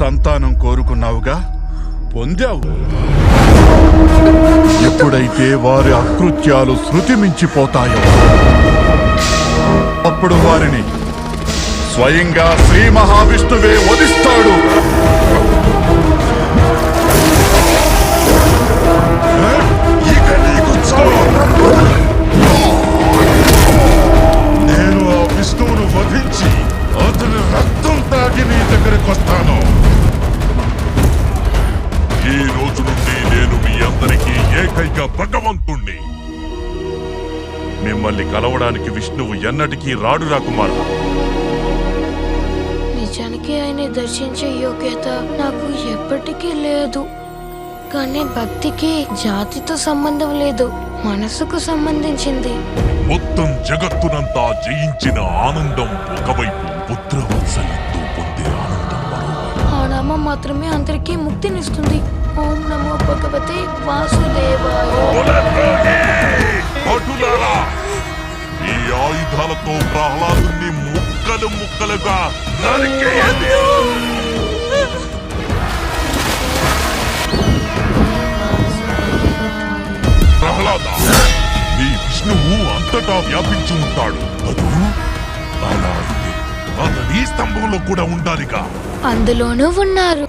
సంతానం కోరుకున్నావుగా? పొందావు. ఎప్పుడైతే వారి అకృత్యాలు శృతి మించిపోతాయో అప్పుడు వారిని స్వయంగా శ్రీ మహావిష్ణువే వధిస్తాడు. నేను ఆ విష్ణువును వధించి అతని రక్తం తాగి నీ దగ్గరకు భగవంతుణ్ణి. మిమ్మల్ని కలవడానికి విష్ణువు ఎన్నటికీ రాడు రాకుమారా నిజానికి ఆయన దర్శించే యోగ్యత నాకు ఎప్పటికీ లేదు. కానీ భక్తికి జాతితో సంబంధం లేదు. మనసుకు సంబంధించింది. మొత్తం జగత్తునంతా జయించిన ఆనందం ఒకవైపు పుత్రవత్సల్యంతో పొందే ఆనందం ఆ నామం మాత్రమే అందరికీ ముక్తినిస్తుంది. ఓం నమో భగవతే వాసుదేవాయ. భటులారా ఈ ఆయుధాలతో ప్రహ్లాదుని ముక్కలు ముక్కలుగా నరికేయండి. ప్రహ్లాద ఈ విష్ణువు అంతటా వ్యాపించి ఉంటాడు. అదు అలా అయితే అతని స్తంభంలో కూడా ఉండాలిగా. అందులోనూ ఉన్నారు.